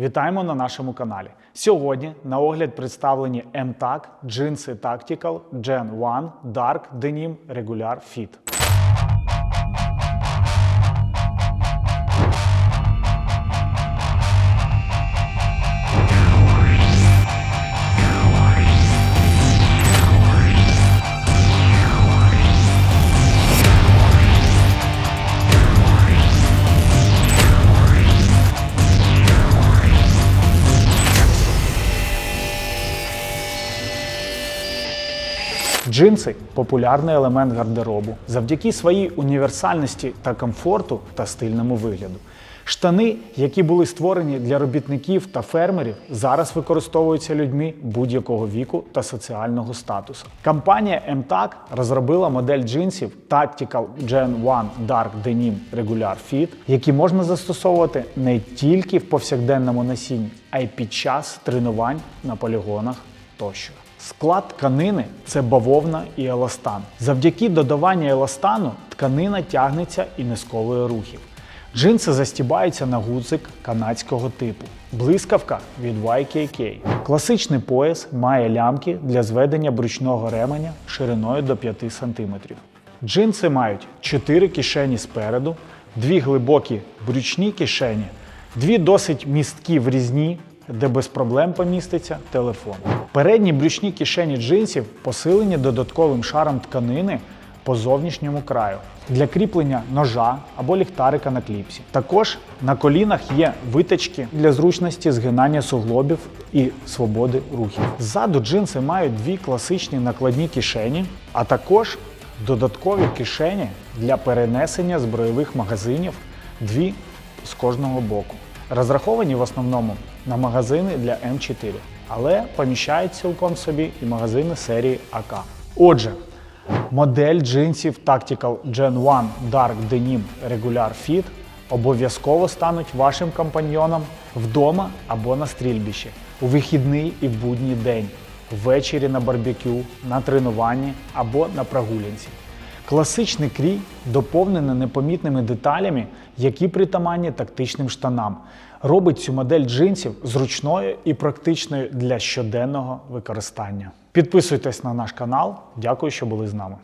Вітаємо на нашому каналі. Сьогодні на огляд представлені MTAC джинси Tactical Gen 1 Dark Denim Regular Fit. Джинси популярний елемент гардеробу завдяки своїй універсальності та комфорту та стильному вигляду. Штани, які були створені для робітників та фермерів, зараз використовуються людьми будь-якого віку та соціального статусу. Компанія MTAC розробила модель джинсів Tactical Gen 1 Dark Denim Regular Fit, які можна застосовувати не тільки в повсякденному носінні, а й під час тренувань на полігонах тощо. Склад тканини це бавовна і еластан. Завдяки додаванню еластану тканина тягнеться і не сковує рухів. Джинси застібаються на гудзик канадського типу. Блискавка від YKK. Класичний пояс має лямки для зведення брючного ременя шириною до 5 см. Джинси мають 4 кишені спереду, 2 глибокі брючні кишені, дві досить місткі врізні, де без проблем поміститься телефон. Передні брючні кишені джинсів посилені додатковим шаром тканини по зовнішньому краю для кріплення ножа або ліхтарика на кліпсі. Також на колінах є виточки для зручності згинання суглобів і свободи рухів. Ззаду джинси мають дві класичні накладні кишені, а також додаткові кишені для перенесення збройових магазинів, дві з кожного боку. Розраховані в основному на магазини для М4, але поміщають цілком собі і магазини серії АК. Отже, модель джинсів Tactical Gen 1 Dark Denim Regular Fit обов'язково стануть вашим компаньйоном вдома або на стрільбищі, у вихідний і в будній день, ввечері на барбекю, на тренуванні або на прогулянці. Класичний крій доповнений непомітними деталями, які притаманні тактичним штанам, робить цю модель джинсів зручною і практичною для щоденного використання. Підписуйтесь на наш канал. Дякую, що були з нами.